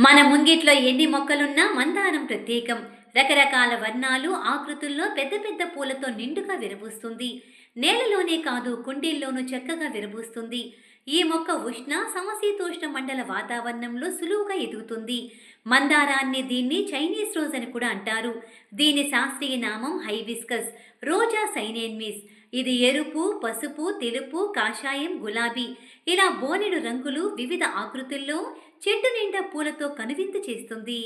మన ముంగిట్లో ఎన్ని మొక్కలున్నా మందారం ప్రత్యేకం. రకరకాల వర్ణాలు ఆకృతుల్లో పెద్ద పెద్ద పూలతో నిండుగా విరబూస్తుంది. నేలలోనే కాదు కుండీల్లోనూ చక్కగా విరబూస్తుంది. ఈ మొక్క ఉష్ణ సమశీతోష్ణ మండల వాతావరణంలో సులువుగా ఎదుగుతుంది. మందారాన్ని దీన్ని చైనీస్ రోజ్ అని కూడా అంటారు. దీని శాస్త్రీయ నామం హైబిస్కస్ రోజా సైనేన్మిస్. ఇది ఎరుపు పసుపు తెలుపు కాషాయం గులాబీ. ఇలా బోనెడు రంగులు వివిధ ఆకృతుల్లో చెట్టు నిండా పూలతో కనువిందు చేస్తుంది.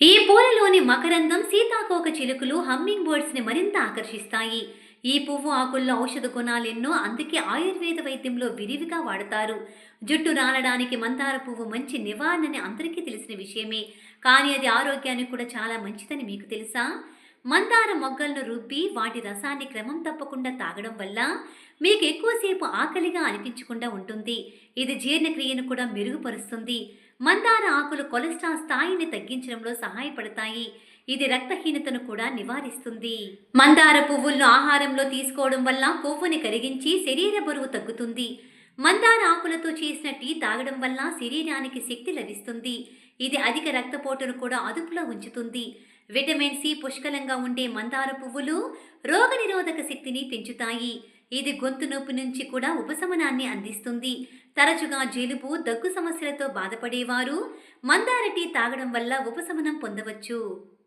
ఈ పూలలోని మకరందం సీతాకోక చిలుకలు హమ్మింగ్ బర్డ్స్ని మరింత ఆకర్షిస్తాయి. ఈ పువ్వు ఆకుల్లో ఔషధ గుణాలెన్నో అందుకే ఆయుర్వేద వైద్యంలో విరివిగా వాడతారు. జుట్టు రాలడానికి మందార పువ్వు మంచి నివారణని అందరికీ తెలిసిన విషయమే. కానీ అది ఆరోగ్యానికి కూడా చాలా మంచిదని మీకు తెలుసా? మందార మొగ్గలను రుబ్బి వాటి రసాన్ని క్రమం తప్పకుండా తాగడం వల్ల మీకు ఎక్కువసేపు ఆకలిగా అనిపించకుండా ఉంటుంది. ఇది జీర్ణక్రియను కూడా మెరుగుపరుస్తుంది. మందార ఆకులు కొలెస్ట్రాల్ స్థాయిని తగ్గించడంలో సహాయపడతాయి. ఇది రక్తహీనతను కూడా నివారిస్తుంది. మందార పువ్వులను ఆహారంలో తీసుకోవడం వల్ల కొవ్వుని కరిగించి శరీర బరువు తగ్గుతుంది. మందార ఆకులతో చేసిన టీ తాగడం వల్ల శరీరానికి శక్తి లభిస్తుంది. ఇది అధిక రక్తపోటును కూడా అదుపులో ఉంచుతుంది. విటమిన్ సి పుష్కలంగా ఉండే మందార పువ్వులు రోగనిరోధక శక్తిని పెంచుతాయి. ఇది గొంతు నొప్పి నుంచి కూడా ఉపశమనాన్ని అందిస్తుంది. తరచుగా జలుబు దగ్గు సమస్యలతో బాధపడేవారు మందార టీ తాగడం వల్ల ఉపశమనం పొందవచ్చు.